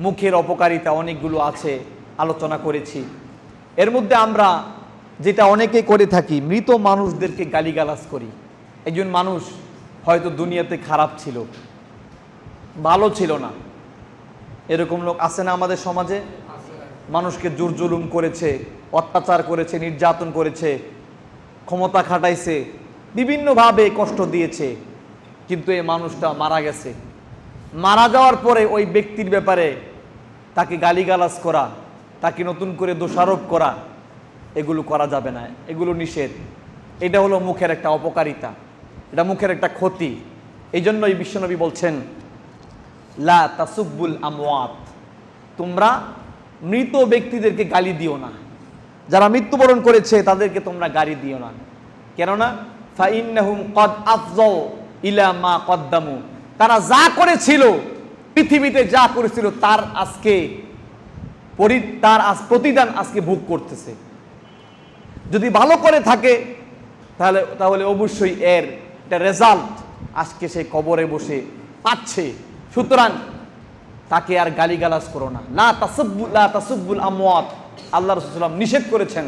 মুখের অপকারিতা অনেকগুলো আছে, আলোচনা করেছি। এর মধ্যে আমরা যেটা অনেকে করে থাকি, মৃত মানুষদেরকে গালিগালাজ করি। একজন মানুষ হয়তো দুনিয়াতে খারাপ ছিল, ভালো ছিল না। এরকম লোক আছে না আমাদের সমাজে? মানুষকে জোর জুলুম করেছে, অত্যাচার করেছে, নির্যাতন করেছে, ক্ষমতা খাটাইছে, বিভিন্নভাবে কষ্ট দিয়েছে। কিন্তু এই মানুষটা মারা গেছে। মারা যাওয়ার পরে ওই ব্যক্তির ব্যাপারে তাকে গালিগালাজ করা, তাকে নতুন করে দোষারোপ করা, এগুলো করা যাবে না, এগুলো নিষেধ। এটা হলো মুখের একটা অপকারিতা, এটা মুখের একটা ক্ষতি। এই জন্যই বিশ্বনবী বলছেন, লা তাসুব্বুল আমওয়াত তোমরা মৃত ব্যক্তিদেরকে গালি দিও না। যারা মৃত্যুবরণ করেছে, তাদেরকে তোমরা গালি দিও না। কেননা, ফাইন্নাহুম কদ আফজাউ ইলা মা কদ্দামু। তারা যা করেছিল পৃথিবীতে যা করেছিল, তার আজকে তার আজ প্রতিদান আজকে ভোগ করতেছে। যদি ভালো করে থাকে, তাহলে তাহলে অবশ্যই এর একটা রেজাল্ট আজকে সে কবরে বসে পাচ্ছে। সুতরাং তাকে আর গালিগালাজ করো না। লা তাসব্বুল লা তাসব্বুল আমওয়াত। আল্লাহ রসুলাম নিষেধ করেছেন,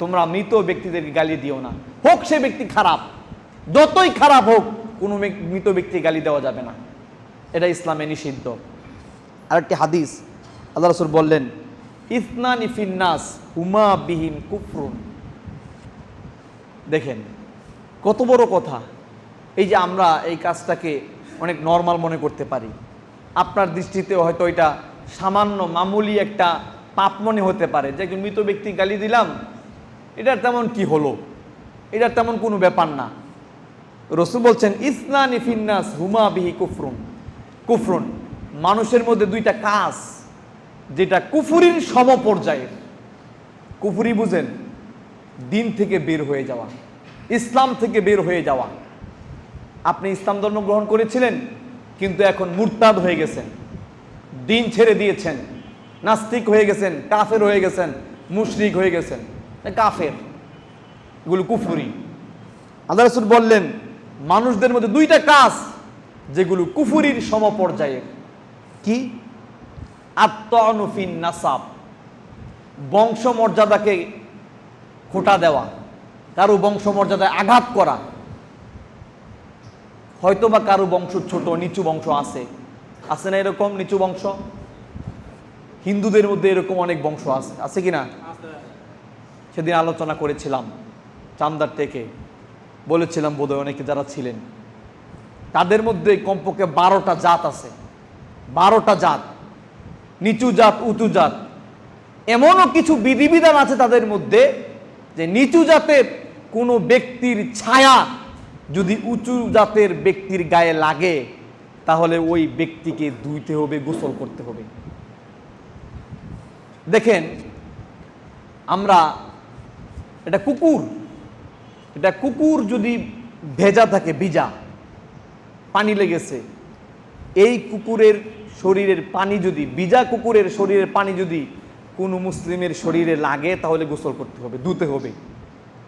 তোমরা মৃত ব্যক্তিদেরকে গালি দিও না। হোক সে ব্যক্তি খারাপ, যতই খারাপ হোক, কোনো মৃত ব্যক্তি গালি দেওয়া যাবে না। এটা ইসলামে নিষিদ্ধ। আরেকটি হাদিস, আল্লাহ রসুল বললেন, ইসনান ইফিন্নাস হুমা বিহিম কুফরুন। দেখেন, কত বড় কথা। এই যে আমরা এই কাজটাকে অনেক নর্মাল মনে করতে পারি। আপনার দৃষ্টিতে হয়তো এটা সামান্য মামুলি একটা পাপ মনে হতে পারে যে একজন মৃত ব্যক্তি গালি দিলাম, এটার তেমন কি হলো? এটার তেমন কোনো ব্যাপার না। রসুল বলছেন, ইসনান ইফিন্নাস হুমা বিহি কুফরুন। কুফরুন। মানুষের মধ্যে দুইটা কাজ, যেটা কুফুরির সমপর্যায়ের। কুফুরি বুঝেন, দিন থেকে বের হয়ে যাওয়া, ইসলাম থেকে বের হয়ে যাওয়া। আপনি ইসলাম ধর্ম গ্রহণ করেছিলেন, কিন্তু এখন মুরতাদ হয়ে গেছেন, দিন ছেড়ে দিয়েছেন, নাস্তিক হয়ে গেছেন, কাফের হয়ে গেছেন, মুশরিক হয়ে গেছেন। কাফের, এগুলো কুফুরি। আল্লাহ রসুল বললেন, মানুষদের মধ্যে দুইটা কাজ যেগুলো কুফুরির সমপর্যায়ের কি? আত্মনুফিন নাসাব। বংশমর্যাদাকে খোটা দেওয়া, কারও বংশমর্যাদায় আঘাত করা। হয়তো বা কারও বংশ ছোট, নিচু বংশ আছে। আছে না এরকম নিচু বংশ? হিন্দুদের মধ্যে এরকম অনেক বংশ আছে। আছে কি না? সেদিন আলোচনা করেছিলাম, চান্দার থেকে। বলেছিলাম বোধহয় অনেকে যারা ছিলেন। তাদের মধ্যে কমপক্ষে বারোটা জাত আছে। বারোটা জাত। নিচু জাত, উঁচু জাত। এমনও কিছু বিধিবিধান আছে তাদের মধ্যে যে নিচু জাতের কোনো ব্যক্তির ছায়া যদি উঁচু জাতের ব্যক্তির গায়ে লাগে, তাহলে ওই ব্যক্তিকে ধুইতে হবে, গোসল করতে হবে। দেখেন, আমরা এটা কুকুর। এটা কুকুর যদি ভেজা থাকে, ভিজা পানি লেগেছে। এই কুকুরের শরীরের পানি যদি, বিজা কুকুরের শরীরের পানি যদি কোনো মুসলিমের শরীরে লাগে, তাহলে গোসল করতে হবে, ধুতে হবে।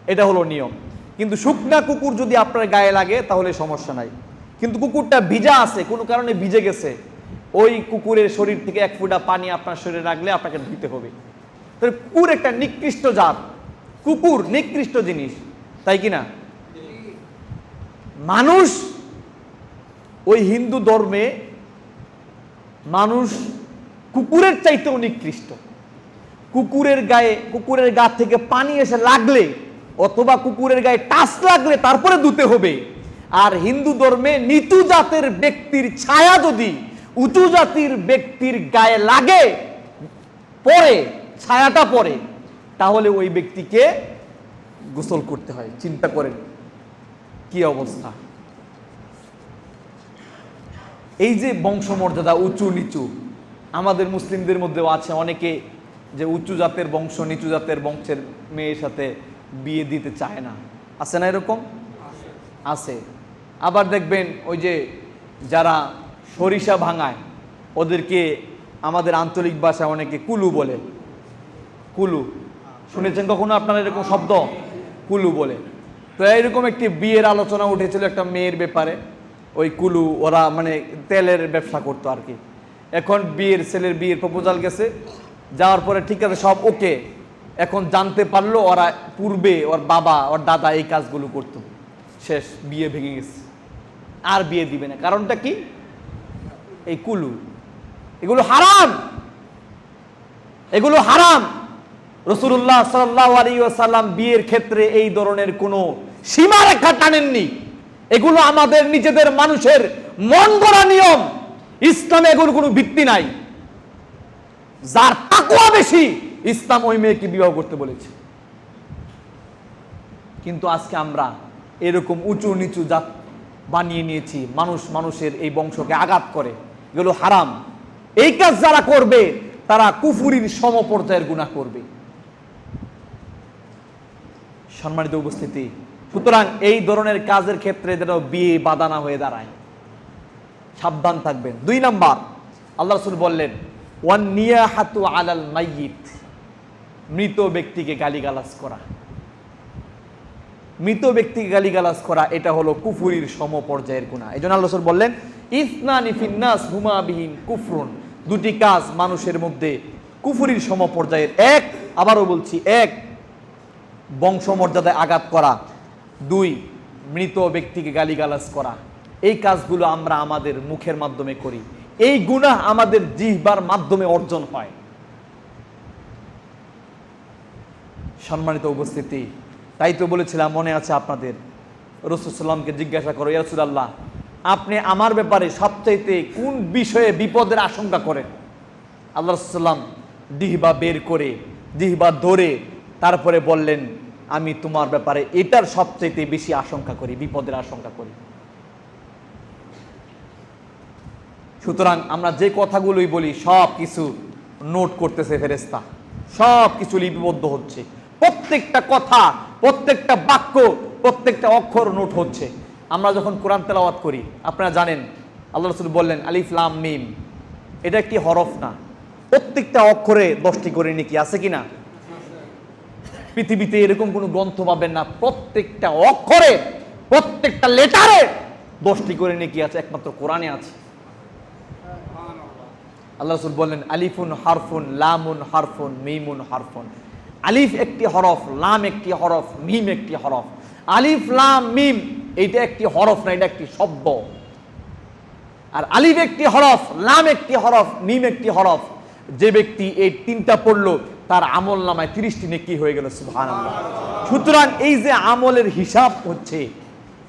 এটা হলো নিয়ম। কিন্তু শুকনা কুকুর যদি আপনার গায়ে লাগে, তাহলে সমস্যা নাই। কিন্তু কুকুরটা ভিজা আছে, কোনো কারণে ভিজে গেছে, ওই কুকুরের শরীর থেকে এক ফুটা পানি আপনার শরীরে রাখলে আপনাকে ধুতে হবে। তাহলে কুকুর একটা নিকৃষ্ট জাত। কুকুর নিকৃষ্ট জিনিস, তাই কি না? মানুষ ওই হিন্দু ধর্মে মানুষ কুকুরের চাইতেও নিকৃষ্ট। কুকুরের গায়ে, কুকুরের গা থেকে পানি এসে লাগলে, অথবা কুকুরের গায়ে টাচ লাগলে তারপরে ধুতে হবে। আর হিন্দু ধর্মে নিচু জাতের ব্যক্তির ছায়া যদি উঁচু জাতির ব্যক্তির গায়ে লাগে পরে ছায়াটা পরে তাহলে ওই ব্যক্তিকে গোসল করতে হয়। চিন্তা করেন, কি অবস্থা? এই যে বংশমর্যাদা উঁচু নিচু, আমাদের মুসলিমদের মধ্যেও আছে অনেকে যে উঁচু জাতের বংশ, নিচু জাতের বংশের মেয়ের সাথে বিয়ে দিতে চায় না। আছে না এরকম? আছে। আবার দেখবেন ওই যে যারা সরিষা ভাঙায়, ওদেরকে আমাদের আঞ্চলিক ভাষায় অনেকে কুলু বলে। কুলু। শুনেছেন কখনো আপনারা এরকম শব্দ? কুলু বলে। তো এইরকম একটি বিয়ের আলোচনা উঠেছিল একটা মেয়ের ব্যাপারে। ওই কুলু, ওরা মানে তেলের ব্যবসা করতো আর কি। এখন বিয়ের, ছেলের বিয়ের প্রপোজাল গেছে। যাওয়ার পরে ঠিক আছে, সব ওকে। এখন জানতে পারল ওরা পূর্বে ওর বাবা, ওর দাদা এই কাজগুলো করতো। শেষ, বিয়ে ভেঙে গেছে। আর বিয়ে দিবে না। কারণটা কি? এই কুলু। এগুলো হারাম! এগুলো হারাম! রসুল্লাহ সাল্লাহ আলী সাল্লাম বিয়ের ক্ষেত্রে এই ধরনের কোনো সীমারেখা টানেননি। এগুলো আমাদের নিজেদের মানুষের মন গড়া নিয়ম। ইসলামে এগুলো কোনো ভিত্তি নাই। যার তাকুয়া বেশি, ইসলাম ওই মেয়েকে বিবাহ করতে বলেছে। কিন্তু আজকে আমরা এরকম উঁচু নিচু জাত বানিয়ে নিয়েছি, মানুষ মানুষের এই বংশকে আঘাত করে। এগুলো হারাম। এই কাজ যারা করবে, তারা কুফুরির সমপর্যায়ের গুণা করবে। সম্মানিত উপস্থিতি সুতরাং এই ধরনের কাজের ক্ষেত্রে যেন বিয়ে বাদানা হয়ে দাঁড়ায়। সাবধান থাকবেন। দুই নাম্বার, আল্লাহ রসুল বললেন ওয়ান নিয়াহাতু আলাল মাইয়িত মৃত ব্যক্তিকে গালিগালাজ করা। মৃত ব্যক্তিকে গালিগালাজ করা, এটা হলো কুফুরির সমপর্যায়ের গুণা এই জন্য আল্লাহ রসুল বললেন, ইসনানি ফিন্নাস হুমাবিহীন কুফরুন দুটি কাজ মানুষের মধ্যে কুফুরির সমপর্যায়ের এক, আবারও বলছি, এক, বংশমর্যাদায় আঘাত করা। দুই, মৃত ব্যক্তিকে গালিগালাজ করা। এই কাজগুলো আমরা আমাদের মুখের মাধ্যমে করি। এই গুণা আমাদের জিহ্বার মাধ্যমে অর্জন হয়। সম্মানিত উপস্থিতি, তাই তো বলেছিলাম, মনে আছে আপনাদের। রসুলামকে জিজ্ঞাসা করো ইয়ারসুল্লাহ আপনি আমার ব্যাপারে সবচাইতে কোন বিষয়ে বিপদের আশঙ্কা করেন? আল্লাহ রসুল্লাম ডিহবা বের করে ডিহবা ধরে তারপরে বললেন আমি তোমার ব্যাপারে এটার সবচাইতে বেশি আশঙ্কা করি, বিপদের আশঙ্কা করি। সুতরাং আমরা যে কথাগুলোই বলি, সব কিছু নোট করতেছে ফেরেস্তা সব কিছু লিপিবদ্ধ হচ্ছে। প্রত্যেকটা কথা, প্রত্যেকটা বাক্য, প্রত্যেকটা অক্ষর নোট হচ্ছে। আমরা যখন কোরআন তেলাওয়াত করি, আপনারা জানেন, আল্লাহ রসুল বললেন, আলিফ, লাম, মিম। এটা একটি হরফ না। প্রত্যেকটা অক্ষরে দশটি করে নাকি আছে কি না পৃথিবীতে এরকম কোনো গ্রন্থ পাবেন না। প্রত্যেকটা অক্ষরে, প্রত্যেকটা লেটারে দশটি করে নাকি আছে, একমাত্র কোরআনে আছে। আল্লাহ রসুল বললেন, আলিফুন হারফুন, লামুন হারফুন, মিমুন হারফুন। আলিফ একটি হরফ, লাম একটি হরফ, মিম একটি হরফ। আলিফ, লাম, মিম, এইটা একটি হরফ না, এটা একটি শব্দ। আর আলিফ একটি হরফ, লাম একটি হরফ, মিম একটি হরফ। যে ব্যক্তি এই তিনটা পড়ল তার আমল নামায় তিরিশটি নেকি হয়ে গেল সুহান সুতরাং এই যে আমলের হিসাব হচ্ছে,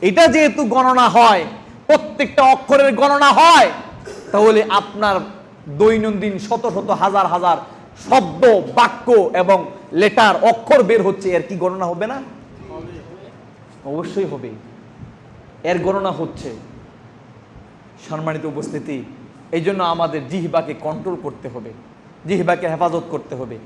এটা যেহেতু গণনা হয়, প্রত্যেকটা অক্ষরের গণনা হয়, তাহলে আপনার দৈনন্দিন শত শত হাজার হাজার শব্দ, বাক্য এবং লেটার, অক্ষর বের হচ্ছে, এর কি গণনা হবে না? অবশ্যই হবে। এর গণনা হচ্ছে সম্মানিত উপস্থিতি এই জন্য আমাদের জিহবাকে কন্ট্রোল করতে হবে, জিহবাকে হেফাজত করতে হবে।